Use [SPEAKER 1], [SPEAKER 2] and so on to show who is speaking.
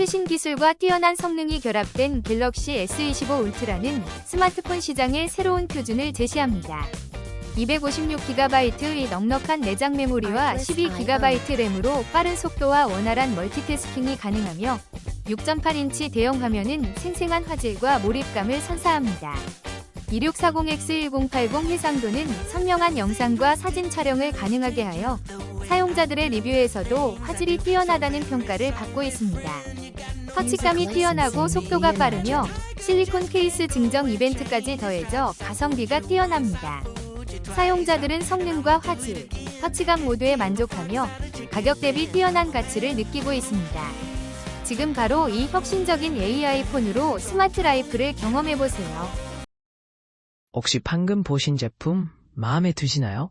[SPEAKER 1] 최신 기술과 뛰어난 성능이 결합된 갤럭시 S25 울트라는 스마트폰 시장의 새로운 표준을 제시합니다. 256GB의 넉넉한 내장 메모리와 12GB 램으로 빠른 속도와 원활한 멀티태스킹이 가능하며 6.8인치 대형 화면은 생생한 화질과 몰입감을 선사합니다. 2640X1080 해상도는 선명한 영상과 사진 촬영을 가능하게 하여 사용자들의 리뷰에서도 화질이 뛰어나다는 평가를 받고 있습니다. 터치감이 뛰어나고 속도가 빠르며 실리콘 케이스 증정 이벤트까지 더해져 가성비가 뛰어납니다. 사용자들은 성능과 화질, 터치감 모두에 만족하며 가격 대비 뛰어난 가치를 느끼고 있습니다. 지금 바로 이 혁신적인 AI 폰으로 스마트 라이프를 경험해보세요.
[SPEAKER 2] 혹시 방금 보신 제품 마음에 드시나요?